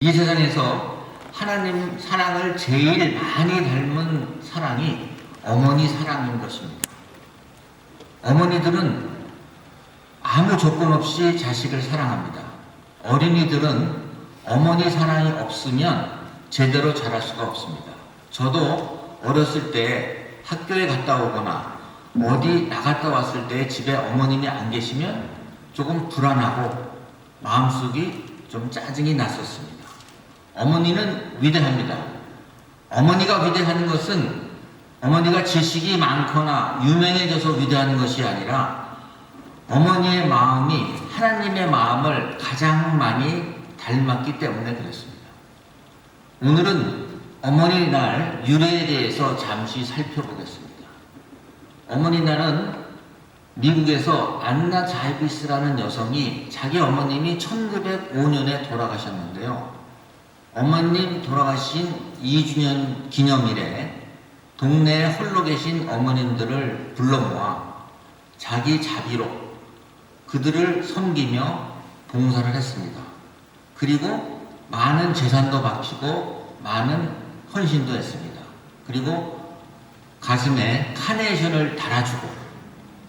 이 세상에서 하나님 사랑을 제일 많이 닮은 사랑이 어머니 사랑인 것입니다. 어머니들은 아무 조건 없이 자식을 사랑합니다. 어린이들은 어머니 사랑이 없으면 제대로 자랄 수가 없습니다. 저도 어렸을 때 학교에 갔다 오거나 어디 나갔다 왔을 때 집에 어머님이 안 계시면 조금 불안하고 마음속이 좀 짜증이 났었습니다. 어머니는 위대합니다. 어머니가 위대한 것은 어머니가 지식이 많거나 유명해져서 위대한 것이 아니라 어머니의 마음이 하나님의 마음을 가장 많이 닮았기 때문에 그렇습니다. 오늘은 어머니 날 유래에 대해서 잠시 살펴보겠습니다. 어머니 날은 미국에서 안나 자이비스라는 여성이 자기 어머님이 1905년에 돌아가셨는데요. 어머님 돌아가신 2주년 기념일에 동네에 홀로 계신 어머님들을 불러 모아 자기 자비로 그들을 섬기며 봉사를 했습니다. 그리고 많은 재산도 바치고 많은 헌신도 했습니다. 그리고 가슴에 카네이션을 달아주고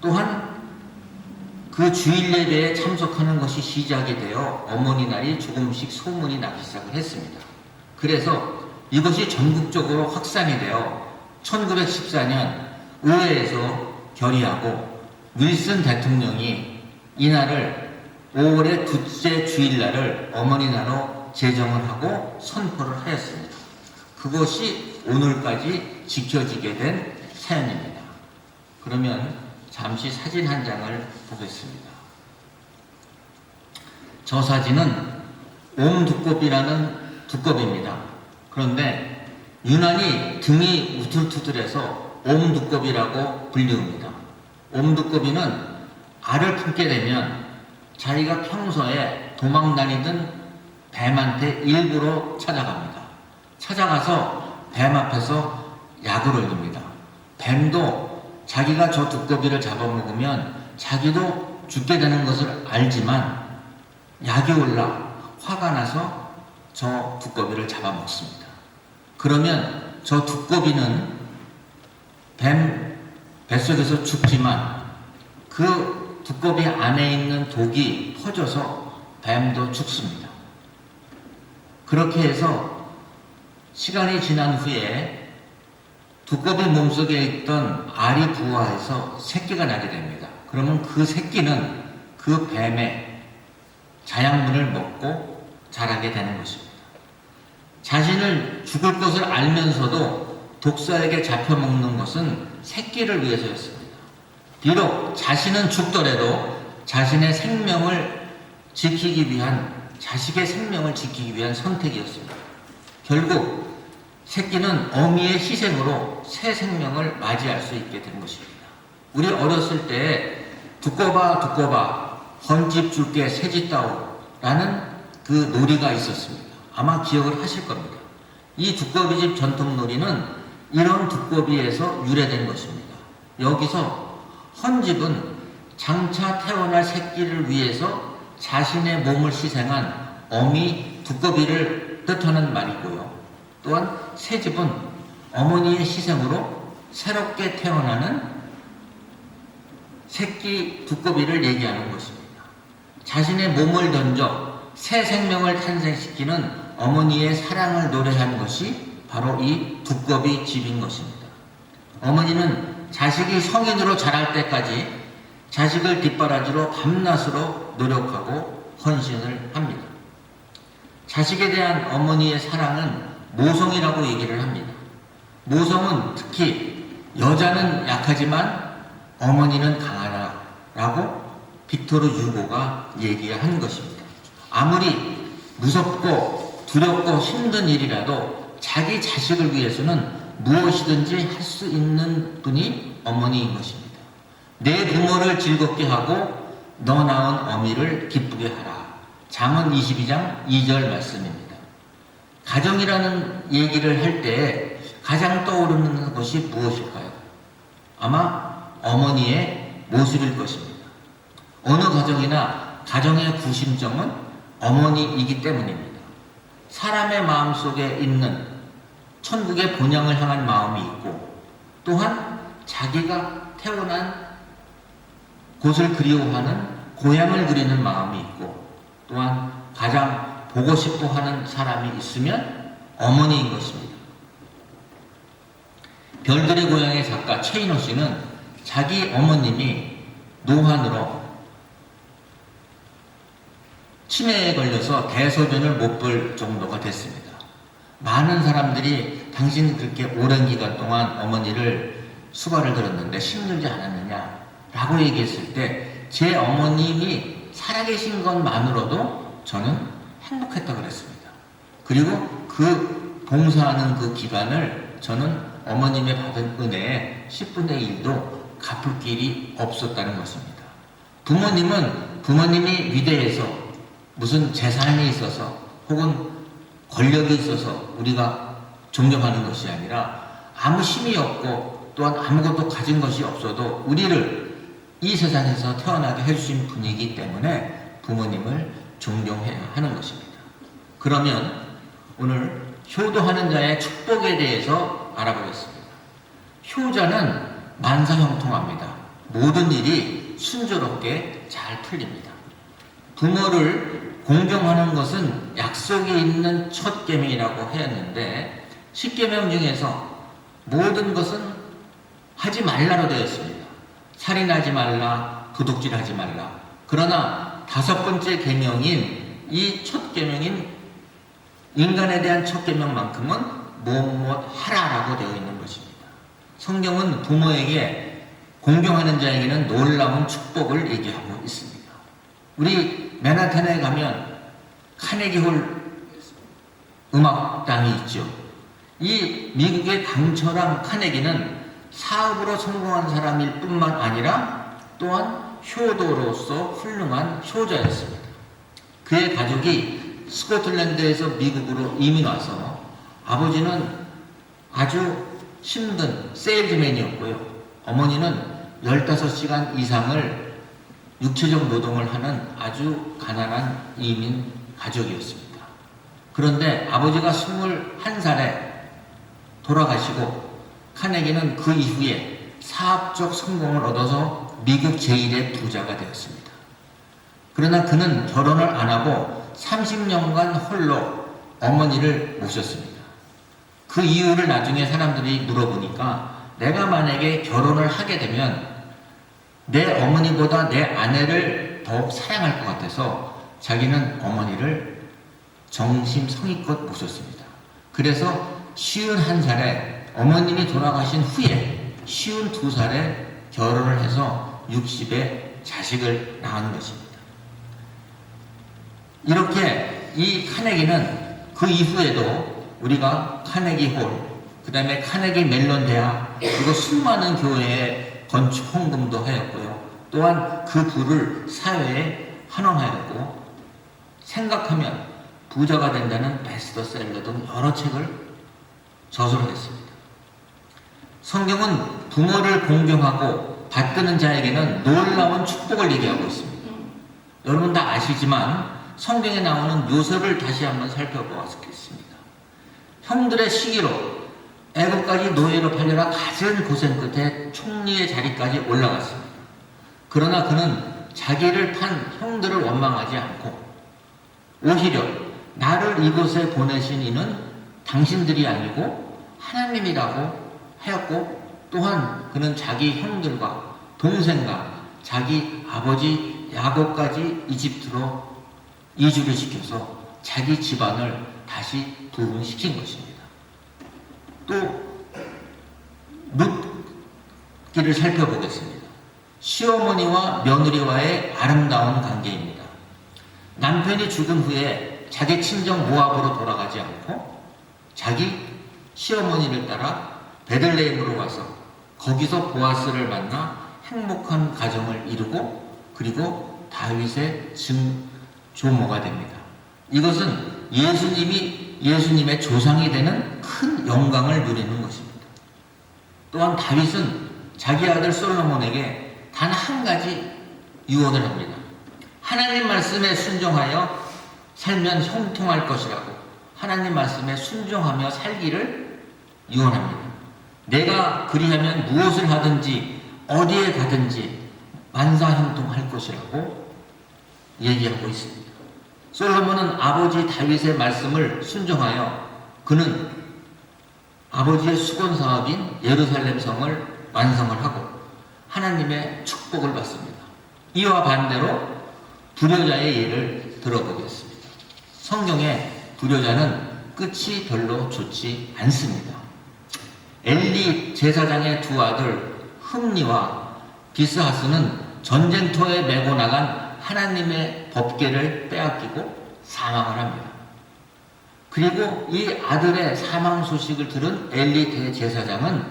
또한 그 주일 예배에 참석하는 것이 시작이 되어 어머니 날이 조금씩 소문이 나기 시작을 했습니다. 그래서 이것이 전국적으로 확산이 되어 1914년 의회에서 결의하고 윌슨 대통령이 이날을 5월의 둘째 주일날을 어머니 날로 제정을 하고 선포를 하였습니다. 그것이 오늘까지 지켜지게 된 사연입니다. 그러면 잠시 사진 한 장을 보겠습니다. 저 사진은 옴 두꺼비라는 두꺼비입니다. 그런데 유난히 등이 우툴투툴해서 옴 두꺼비라고 불리웁니다. 옴 두꺼비는 알을 품게 되면 자기가 평소에 도망 다니던 뱀한테 일부러 찾아갑니다. 찾아가서 뱀 앞에서 약을 올립니다. 뱀도 자기가 저 두꺼비를 잡아먹으면 자기도 죽게 되는 것을 알지만 약이 올라 화가 나서 저 두꺼비를 잡아먹습니다. 그러면 저 두꺼비는 뱀 뱃속에서 죽지만 그 두꺼비 안에 있는 독이 퍼져서 뱀도 죽습니다. 그렇게 해서 시간이 지난 후에 두꺼비 몸속에 있던 알이 부화해서 새끼가 나게 됩니다. 그러면 그 새끼는 그 뱀의 자양분을 먹고 자라게 되는 것입니다. 자신을 죽을 것을 알면서도 독사에게 잡혀먹는 것은 새끼를 위해서였습니다. 비록 자신은 죽더라도 자신의 생명을 지키기 위한 자식의 생명을 지키기 위한 선택이었습니다. 결국 새끼는 어미의 희생으로 새 생명을 맞이할 수 있게 된 것입니다. 우리 어렸을 때 두꺼봐 두꺼봐 헌집 줄게 새집 따오라는 그 놀이가 있었습니다. 아마 기억을 하실 겁니다. 이 두꺼비집 전통 놀이는 이런 두꺼비에서 유래된 것입니다. 여기서 헌집은 장차 태어날 새끼를 위해서 자신의 몸을 희생한 어미 두꺼비를 뜻하는 말이고요. 또한 새 집은 어머니의 희생으로 새롭게 태어나는 새끼 두꺼비를 얘기하는 것입니다. 자신의 몸을 던져 새 생명을 탄생시키는 어머니의 사랑을 노래한 것이 바로 이 두꺼비 집인 것입니다. 어머니는 자식이 성인으로 자랄 때까지 자식을 뒷바라지로 밤낮으로 노력하고 헌신을 합니다. 자식에 대한 어머니의 사랑은 모성이라고 얘기를 합니다. 모성은 특히 여자는 약하지만 어머니는 강하다라고 빅토르 유고가 얘기한 것입니다. 아무리 무섭고 두렵고 힘든 일이라도 자기 자식을 위해서는 무엇이든지 할 수 있는 분이 어머니인 것입니다. 내 부모를 즐겁게 하고 너 낳은 어미를 기쁘게 하라. 장은 22장 2절 말씀입니다. 가정이라는 얘기를 할 때 가장 떠오르는 것이 무엇일까요? 아마 어머니의 모습일 것입니다. 어느 가정이나 가정의 구심점은 어머니이기 때문입니다. 사람의 마음 속에 있는 천국의 본향을 향한 마음이 있고 또한 자기가 태어난 곳을 그리워하는 고향을 그리는 마음이 있고 또한 가장 보고 싶어 하는 사람이 있으면 어머니인 것입니다. 별들의 고향의 작가 최인호 씨는 자기 어머님이 노환으로 치매에 걸려서 대소변을 못 볼 정도가 됐습니다. 많은 사람들이 당신 그렇게 오랜 기간 동안 어머니를 수발을 들었는데 힘들지 않았느냐 라고 얘기했을 때 제 어머님이 살아계신 것만으로도 저는 행복했다고 그랬습니다. 그리고 그 봉사하는 그 기간을 저는 어머님의 받은 은혜에 10분의 1도 갚을 길이 없었다는 것입니다. 부모님은 부모님이 위대해서 무슨 재산이 있어서 혹은 권력이 있어서 우리가 존경하는 것이 아니라 아무 힘이 없고 또한 아무것도 가진 것이 없어도 우리를 이 세상에서 태어나게 해주신 분이기 때문에 부모님을 존경해야 하는 것입니다. 그러면 오늘 효도하는 자의 축복에 대해서 알아보겠습니다. 효자는 만사형통합니다. 모든 일이 순조롭게 잘 풀립니다. 부모를 공경하는 것은 약속이 있는 첫 계명이라고 했는데 십계명 중에서 모든 것은 하지 말라로 되어 있습니다. 살인하지 말라, 도둑질하지 말라. 그러나 다섯 번째 계명인 이 첫 계명인 인간에 대한 첫 계명만큼은 무엇 하라라고 되어 있는 것입니다. 성경은 부모에게 공경하는 자에게는 놀라운 축복을 얘기하고 있습니다. 우리 맨하탄에 가면 카네기홀 음악당이 있죠. 이 미국의 강철왕 카네기는 사업으로 성공한 사람일 뿐만 아니라 또한 효도로서 훌륭한 효자였습니다. 그의 가족이 스코틀랜드에서 미국으로 이민 와서 아버지는 아주 힘든 세일즈맨이었고요. 어머니는 15시간 이상을 육체적 노동을 하는 아주 가난한 이민 가족이었습니다. 그런데 아버지가 21살에 돌아가시고 카네기는 그 이후에 사업적 성공을 얻어서 미국 제1의 부자가 되었습니다. 그러나 그는 결혼을 안 하고 30년간 홀로 어머니를 모셨습니다. 그 이유를 나중에 사람들이 물어보니까 내가 만약에 결혼을 하게 되면 내 어머니보다 내 아내를 더욱 사랑할 것 같아서 자기는 어머니를 정심성의껏 모셨습니다. 그래서 쉬운 한 살에 어머님이 돌아가신 후에 쉬운 두 살에 결혼을 해서 60에 자식을 낳은 것입니다. 이렇게 이 카네기는 그 이후에도 우리가 카네기 홀, 그 다음에 카네기 멜론 대학, 그리고 수많은 교회에 건축 헌금도 하였고요. 또한 그 부를 사회에 환원하였고, 생각하면 부자가 된다는 베스트셀러 등 여러 책을 저술했습니다. 성경은 부모를 공경하고 받드는 자에게는 놀라운 축복을 얘기하고 있습니다. 여러분 다 아시지만 성경에 나오는 요셉을 다시 한번 살펴보았겠습니다. 형들의 시기로 애국까지 노예로 팔려라 가진 고생 끝에 총리의 자리까지 올라갔습니다. 그러나 그는 자기를 판 형들을 원망하지 않고 오히려 나를 이곳에 보내신 이는 당신들이 아니고 하나님이라고 하였고 또한 그는 자기 형들과 동생과 자기 아버지 야곱까지 이집트로 이주를 시켜서 자기 집안을 다시 부흥시킨 것입니다. 또 룻기를 살펴보겠습니다. 시어머니와 며느리와의 아름다운 관계입니다. 남편이 죽은 후에 자기 친정 모압으로 돌아가지 않고 자기 시어머니를 따라 베들레헴으로 와서 거기서 보아스를 만나 행복한 가정을 이루고 그리고 다윗의 증 조모가 됩니다. 이것은 예수님이 예수님의 조상이 되는 큰 영광을 누리는 것입니다. 또한 다윗은 자기 아들 솔로몬에게 단 한 가지 유언을 합니다. 하나님 말씀에 순종하여 살면 형통할 것이라고 하나님 말씀에 순종하며 살기를 유언합니다. 내가 그리하면 무엇을 하든지 어디에 가든지 만사형통할 것이라고 얘기하고 있습니다. 솔로몬은 아버지 다윗의 말씀을 순종하여 그는 아버지의 수건 사업인 예루살렘 성을 완성을 하고 하나님의 축복을 받습니다. 이와 반대로 불효자의 예를 들어보겠습니다. 성경에 불효자는 끝이 별로 좋지 않습니다. 엘리 제사장의 두 아들 흠니와 비스하스는 전쟁터에 메고 나간 하나님의 법계를 빼앗기고 사망을 합니다. 그리고 이 아들의 사망 소식을 들은 엘리 대제사장은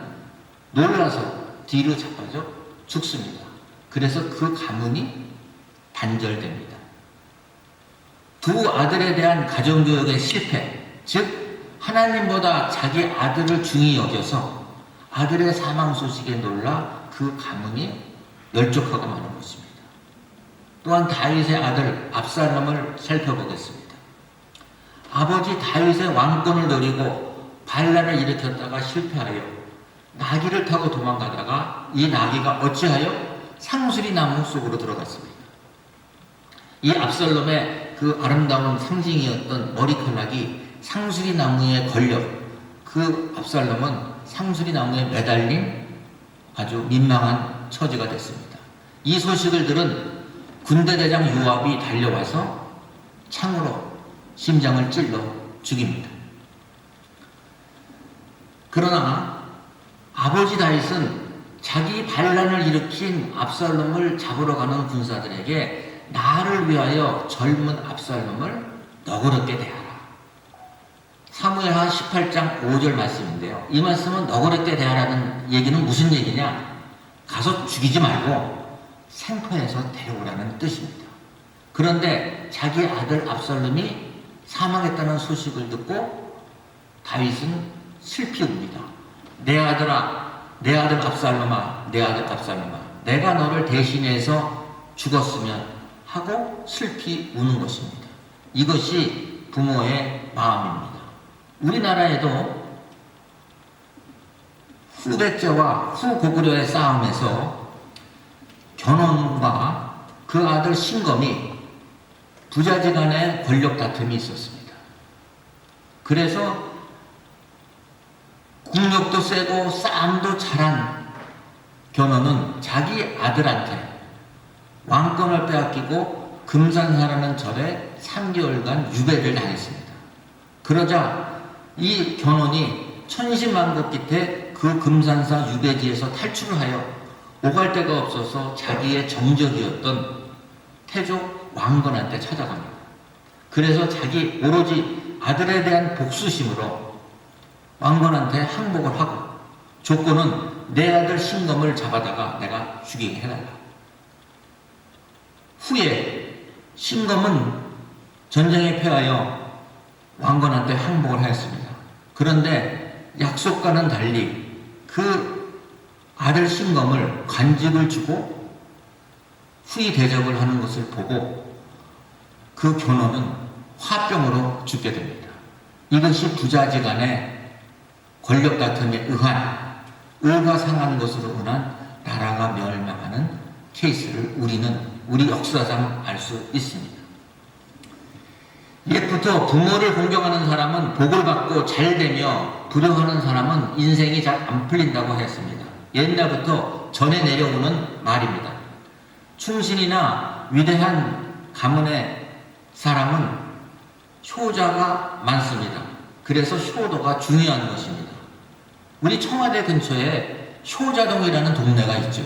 놀라서 뒤로 자빠져 죽습니다. 그래서 그 가문이 단절됩니다. 두 아들에 대한 가정교육의 실패, 즉 하나님보다 자기 아들을 중히 여겨서 아들의 사망 소식에 놀라 그 가문이 멸족하고 마는 것입니다. 또한 다윗의 아들 압살롬을 살펴보겠습니다. 아버지 다윗의 왕권을 노리고 반란을 일으켰다가 실패하여 나귀를 타고 도망가다가 이 나귀가 어찌하여 상수리 나무 속으로 들어갔습니다. 이 압살롬의 그 아름다운 상징이었던 머리카락이 상수리 나무에 걸려 그 압살롬은 상수리 나무에 매달린 아주 민망한 처지가 됐습니다. 이 소식을 들은 군대 대장 요압이 달려와서 창으로 심장을 찔러 죽입니다. 그러나 아버지 다윗은 자기 반란을 일으킨 압살롬을 잡으러 가는 군사들에게 나를 위하여 젊은 압살롬을 너그럽게 대하라. 사무엘하 18장 5절 말씀인데요. 이 말씀은 너그럽게 대하라는 얘기는 무슨 얘기냐? 가서 죽이지 말고 생포해서 데려오라는 뜻입니다. 그런데 자기 아들 압살롬이 사망했다는 소식을 듣고 다윗은 슬피 웁니다. 내 아들아, 내 아들 압살롬아, 내 아들 압살롬아, 내가 너를 대신해서 죽었으면 하고 슬피 우는 것입니다. 이것이 부모의 마음입니다. 우리나라에도 후백제와 후고구려의 싸움에서 견훤과 그 아들 신검이 부자지 간의 권력 다툼이 있었습니다. 그래서 국력도 세고 싸움도 잘한 견훤은 자기 아들한테 왕권을 빼앗기고 금산사라는 절에 3개월간 유배를 당했습니다. 그러자 이 견훤이 천신만고 끝에 그 금산사 유배지에서 탈출을 하여 오갈 데가 없어서 자기의 정적이었던 태족 왕건한테 찾아갑니다. 그래서 자기 오로지 아들에 대한 복수심으로 왕건한테 항복을 하고 조건은 내 아들 신검을 잡아다가 내가 죽이게 해달라. 후에 신검은 전쟁에 패하여 왕건한테 항복을 하였습니다. 그런데 약속과는 달리 그 아들 신검을 관직을 주고 후위 대접을 하는 것을 보고 그 견훤은 화병으로 죽게 됩니다. 이것이 부자지간의 권력 다툼에 의한 의가 상한 것으로 인한 나라가 멸망하는 케이스를 우리는 우리 역사상 알 수 있습니다. 옛부터 부모를 공경하는 사람은 복을 받고 잘 되며 불효하는 사람은 인생이 잘 안 풀린다고 했습니다. 옛날부터 전해 내려오는 말입니다. 충신이나 위대한 가문의 사람은 효자가 많습니다. 그래서 효도가 중요한 것입니다. 우리 청와대 근처에 효자동이라는 동네가 있죠.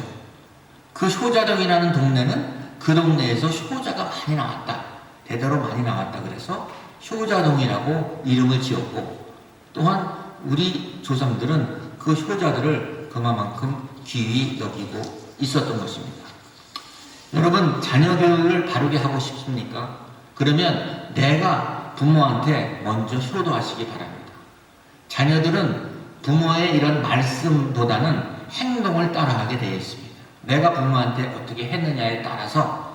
그 효자동이라는 동네는 그 동네에서 효자가 많이 나왔다. 대대로 많이 나왔다. 그래서 효자동이라고 이름을 지었고 또한 우리 조상들은 그 효자들을 그만큼 귀히 여기고 있었던 것입니다. 여러분 자녀 교육을 바르게 하고 싶습니까? 그러면 내가 부모한테 먼저 효도하시기 바랍니다. 자녀들은 부모의 이런 말씀보다는 행동을 따라하게 되어 있습니다. 내가 부모한테 어떻게 했느냐에 따라서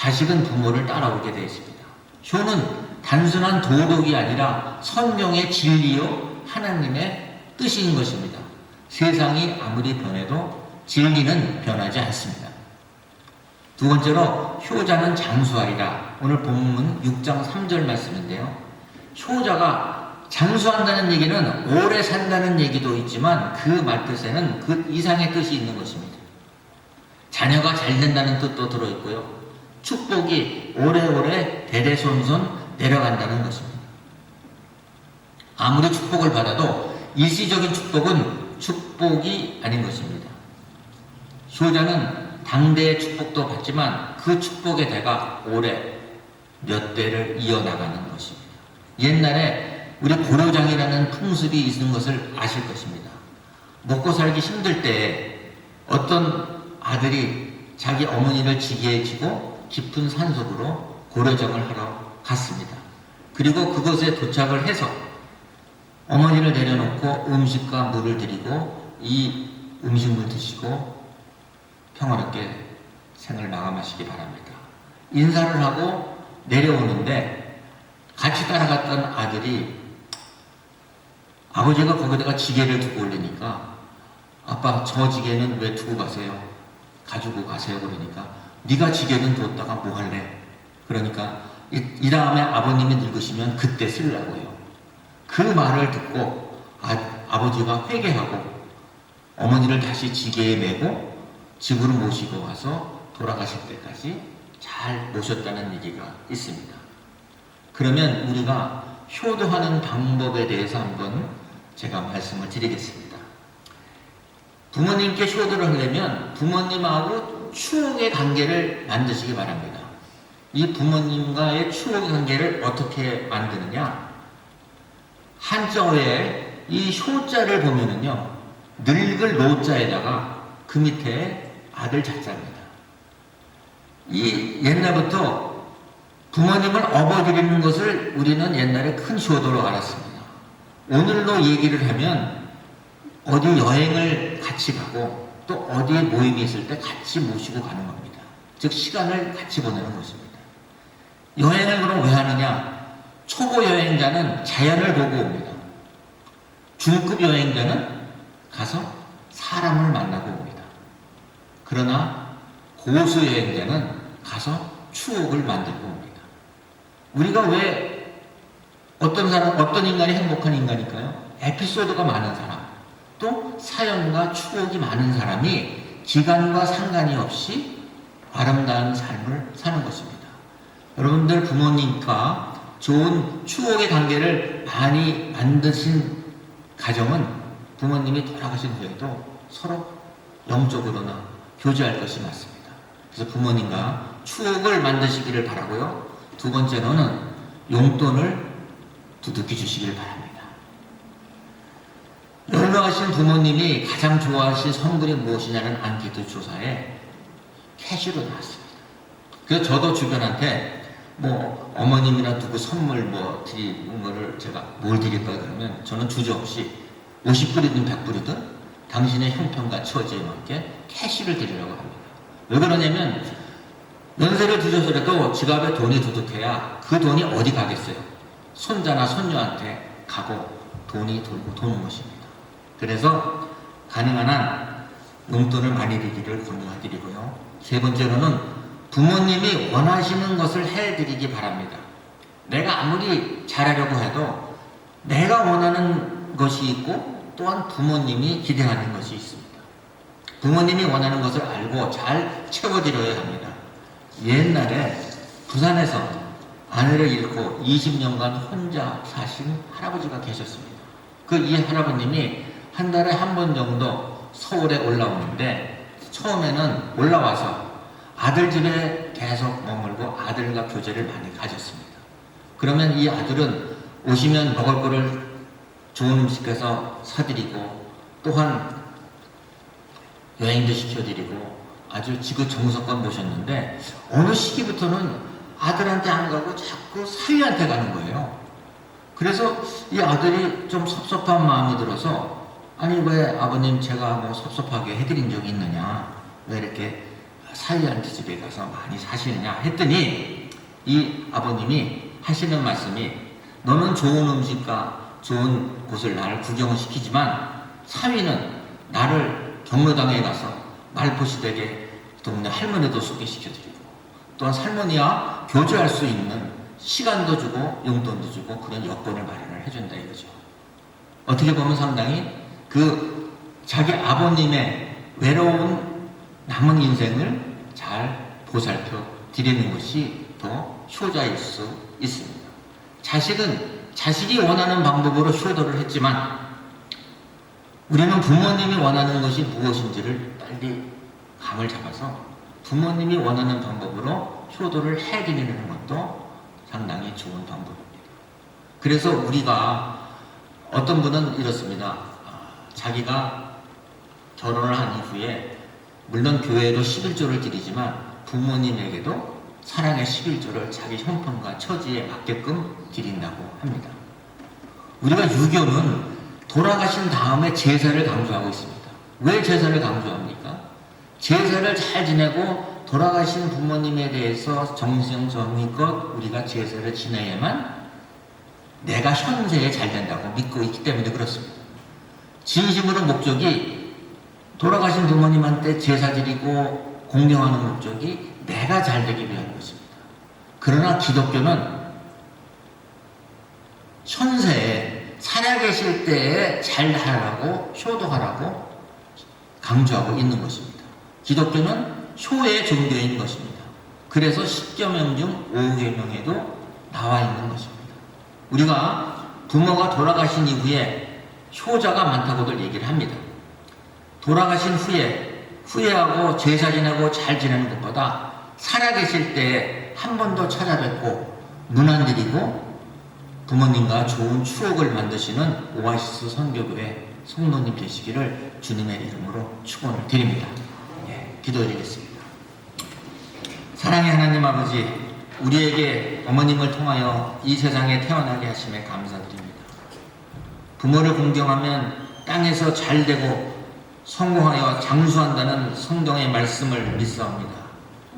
자식은 부모를 따라오게 되어 있습니다. 효는 단순한 도덕이 아니라 성령의 진리요 하나님의 뜻인 것입니다. 세상이 아무리 변해도 진리는 변하지 않습니다. 두 번째로 효자는 장수하리라. 오늘 본문 6장 3절 말씀인데요. 효자가 장수한다는 얘기는 오래 산다는 얘기도 있지만 그 말뜻에는 그 이상의 뜻이 있는 것입니다. 자녀가 잘 된다는 뜻도 들어있고요. 축복이 오래오래 대대손손 내려간다는 것입니다. 아무리 축복을 받아도 일시적인 축복은 축복이 아닌 것입니다. 효자는 당대의 축복도 받지만 그 축복의 대가 오래 몇 대를 이어나가는 것입니다. 옛날에 우리 고려장이라는 풍습이 있는 것을 아실 것입니다. 먹고 살기 힘들 때 어떤 아들이 자기 어머니를 지게 해 지고 깊은 산속으로 고려장을 하러 갔습니다. 그리고 그곳에 도착을 해서 어머니를 내려놓고 음식과 물을 드리고 이 음식물 드시고 평화롭게 생을 마감하시기 바랍니다. 인사를 하고 내려오는데 같이 따라갔던 아들이 아버지가 거기다가 지게를 두고 올리니까 아빠 저 지게는 왜 두고 가세요? 가지고 가세요 그러니까 네가 지게는 뒀다가 뭐 할래? 그러니까 이, 이 다음에 아버님이 늙으시면 그때 쓰려고요. 그 말을 듣고 아, 아버지가 회개하고 어머니를 다시 지게에 메고 집으로 모시고 와서 돌아가실 때까지 잘 모셨다는 얘기가 있습니다. 그러면 우리가 효도하는 방법에 대해서 한번 제가 말씀을 드리겠습니다. 부모님께 효도를 하려면 부모님하고 추억의 관계를 만드시기 바랍니다. 이 부모님과의 추억의 관계를 어떻게 만드느냐? 한자어에 이 효자를 보면은요, 늙을 노자에다가 그 밑에 아들 자자입니다. 이 옛날부터 부모님을 업어드리는 것을 우리는 옛날에 큰 효도로 알았습니다. 오늘로 얘기를 하면 어디 여행을 같이 가고 또 어디에 모임이 있을 때 같이 모시고 가는 겁니다. 즉 시간을 같이 보내는 것입니다. 여행을 그럼 왜 하느냐? 초보 여행자는 자연을 보고 옵니다. 중급 여행자는 가서 사람을 만나고 옵니다. 그러나 고수 여행자는 가서 추억을 만들고 옵니다. 우리가 왜 어떤 사람, 어떤 인간이 행복한 인간일까요? 에피소드가 많은 사람, 또 사연과 추억이 많은 사람이 기간과 상관이 없이 아름다운 삶을 사는 것입니다. 여러분들 부모님과 좋은 추억의 관계를 많이 만드신 가정은 부모님이 돌아가신 후에도 서로 영적으로나 교제할 것이 맞습니다. 그래서 부모님과 추억을 만드시기를 바라고요. 두 번째로는 용돈을 두둑히 주시길 바랍니다. 연로하신 부모님이 가장 좋아하신 선물이 무엇이냐는 안케이트 조사에 캐시로 나왔습니다. 그래서 저도 주변한테 뭐 어머님이나 누구 선물 뭐 드리는 거를 제가 뭘 드릴까 그러면 저는 주저없이 50불이든 100불이든 당신의 형편과 처지에 맞게 캐시를 드리려고 합니다. 왜 그러냐면 연세를 드셔서라도 지갑에 돈이 두둑해야 그 돈이 어디 가겠어요? 손자나 손녀한테 가고 돈이 돌고 도는 것입니다. 그래서 가능한 한 용돈을 많이 드리기를 권유해드리고요. 세 번째로는 부모님이 원하시는 것을 해드리기 바랍니다. 내가 아무리 잘하려고 해도 내가 원하는 것이 있고 또한 부모님이 기대하는 것이 있습니다. 부모님이 원하는 것을 알고 잘 채워드려야 합니다. 옛날에 부산에서 아내를 잃고 20년간 혼자 사신 할아버지가 계셨습니다. 그 이 할아버님이 한 달에 한 번 정도 서울에 올라오는데 처음에는 올라와서 아들 집에 계속 머물고 아들과 교제를 많이 가졌습니다. 그러면 이 아들은 오시면 먹을 거를 좋은 음식해서 사드리고 또한 여행도 시켜드리고 아주 지구정성껏 모셨는데 어느 시기부터는 아들한테 안 가고 자꾸 사위한테 가는 거예요. 그래서 이 아들이 좀 섭섭한 마음이 들어서 아니 왜 아버님 제가 뭐 섭섭하게 해드린 적이 있느냐 왜 이렇게 사위한테 집에 가서 많이 사시느냐 했더니 이 아버님이 하시는 말씀이 너는 좋은 음식과 좋은 곳을 나를 구경을 시키지만 사위는 나를 경로당에 가서 말포시댁에 동네 할머니도 소개시켜드리고 또한 할머니와 교제할 수 있는 시간도 주고 용돈도 주고 그런 여건을 마련을 해준다 이거죠. 어떻게 보면 상당히 그 자기 아버님의 외로운 남은 인생을 잘 보살펴 드리는 것이 더 효자일 수 있습니다. 자식은 자식이 원하는 방법으로 효도를 했지만 우리는 부모님이 원하는 것이 무엇인지를 빨리 감을 잡아서 부모님이 원하는 방법으로 효도를 해드리는 것도 상당히 좋은 방법입니다. 그래서 우리가 어떤 분은 이렇습니다. 아, 자기가 결혼을 한 이후에 물론 교회도 11조를 드리지만 부모님에게도 사랑의 11조를 자기 형편과 처지에 맞게끔 드린다고 합니다. 우리가 유교는 돌아가신 다음에 제사를 강조하고 있습니다. 왜 제사를 강조합니까? 제사를 잘 지내고 돌아가신 부모님에 대해서 정성정의껏 우리가 제사를 지내야만 내가 현세에 잘 된다고 믿고 있기 때문에 그렇습니다. 진심으로 목적이 돌아가신 부모님한테 제사 드리고 공경하는 목적이 내가 잘 되기 위한 것입니다. 그러나 기독교는 현세에 살아계실 때에 잘 하라고 효도하라고 강조하고 있는 것입니다. 기독교는 효의 종교인 것입니다. 그래서 십계명 중 오계명에도 나와 있는 것입니다. 우리가 부모가 돌아가신 이후에 효자가 많다고들 얘기를 합니다. 돌아가신 후에 후회하고 제사 지내고 잘 지내는 것보다 살아계실 때 한 번 더 찾아뵙고 문안 드리고 부모님과 좋은 추억을 만드시는 오아시스 선교교회 성도님 되시기를 주님의 이름으로 축원을 드립니다. 예, 기도드리겠습니다. 사랑의 하나님 아버지, 우리에게 어머님을 통하여 이 세상에 태어나게 하심에 감사드립니다. 부모를 공경하면 땅에서 잘 되고 성공하여 장수한다는 성경의 말씀을 믿사옵니다.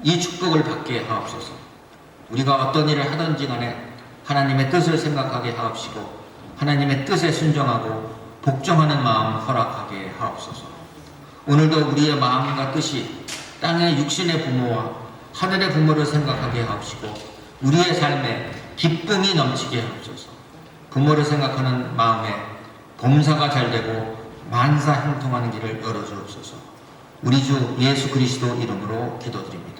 이 축복을 받게 하옵소서. 우리가 어떤 일을 하든지 간에 하나님의 뜻을 생각하게 하옵시고 하나님의 뜻에 순종하고 복종하는 마음 허락하게 하옵소서. 오늘도 우리의 마음과 뜻이 땅의 육신의 부모와 하늘의 부모를 생각하게 하옵시고 우리의 삶에 기쁨이 넘치게 하옵소서. 부모를 생각하는 마음에 범사가 잘 되고 만사 형통하는 길을 열어 주옵소서. 우리 주 예수 그리스도 이름으로 기도드립니다.